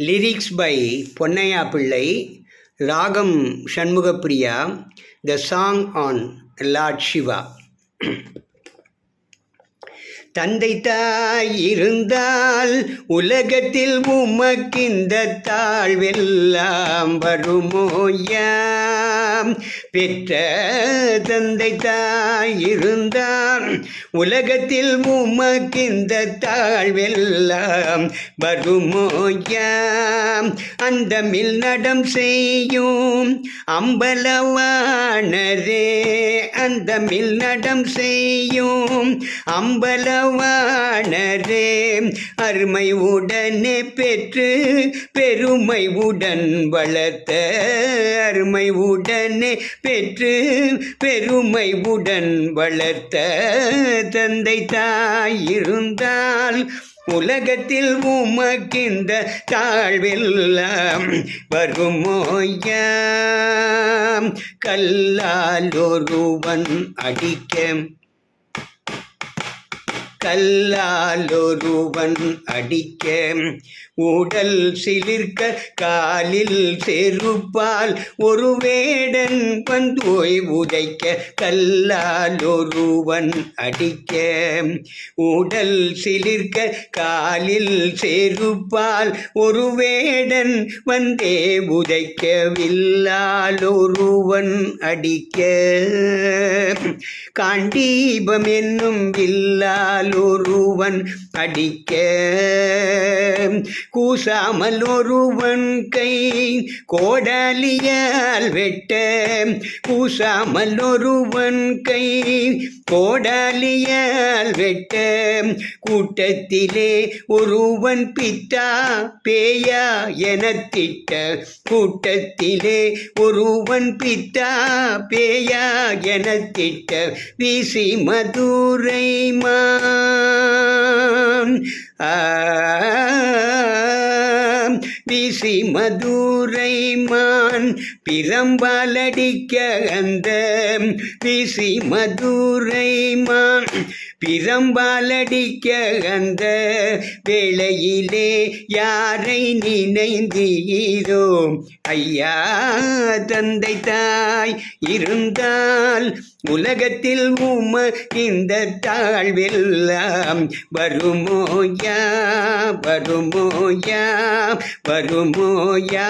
Lyrics by Ponnaiya Pillai ragam Shanmukhapriya the song on Lord Shiva தந்தை தாய் இருந்தால் உலகத்தில் உமக்கிந்த தாழ்வெல்லாம் வருமோயாம் பெற்ற தந்தை தாய் இருந்தால் உலகத்தில் உமக்கிந்த தாழ்வெல்லாம் வருமோயாம் அந்த மில் நடம் செய்யும் அம்பலவானதே அந்த மில் நடம் செய்யும் அம்பலவானரே அருமை உடனே பெற்று பெருமை உடன் வளர்த்த. அருமை உடனே பெற்று பெருமை உடன் வளர்த்த. தந்தை தாயிருந்தால் உலகத்தில் உமக்கிந்த தாழ்வெல்லாம் வருமோயா கல்லால் ஒருவன் அடிக்க கல்லால் ஒருவன் அடிக்க உடல் சிலிர்க்க காலில் செருப்பால் ஒரு வேடன் வந்து உதைக்க கல்லால் ஒருவன் அடிக்க உடல் சிலிர்க்க காலில் செருப்பால் ஒரு வேடன் வந்தே உதைக்கவில்லால் ஒருவன் அடிக்க. காண்டீபம் என்னும் இல்லால் கூசாமலொருவன் அடிக்க. கூசாமலொருவன் கை கோடாலியால் வெட்ட. கூசாமலொருவன் கை கோடாலியால் வெட்ட. கூட்டத்திலே ஒருவன் பித்தா பேயா என திட்ட. கூட்டத்திலே ஒருவன் பித்தா பேயா என திட்ட. வீசி மதுரை மா ஆம், மதுரை மான் பிரம்பாலடிக்க அந்த வீசி மதுரை மான் பிரம்பாலடிக்க அந்த வேளையிலே யாரை நினைந்தீரோம் ஐயா தந்தை தாய் இருந்தால் உலகத்தில் உம இந்த தாழ்வெல்லாம் வருமோயா வருமோயா வருமோயா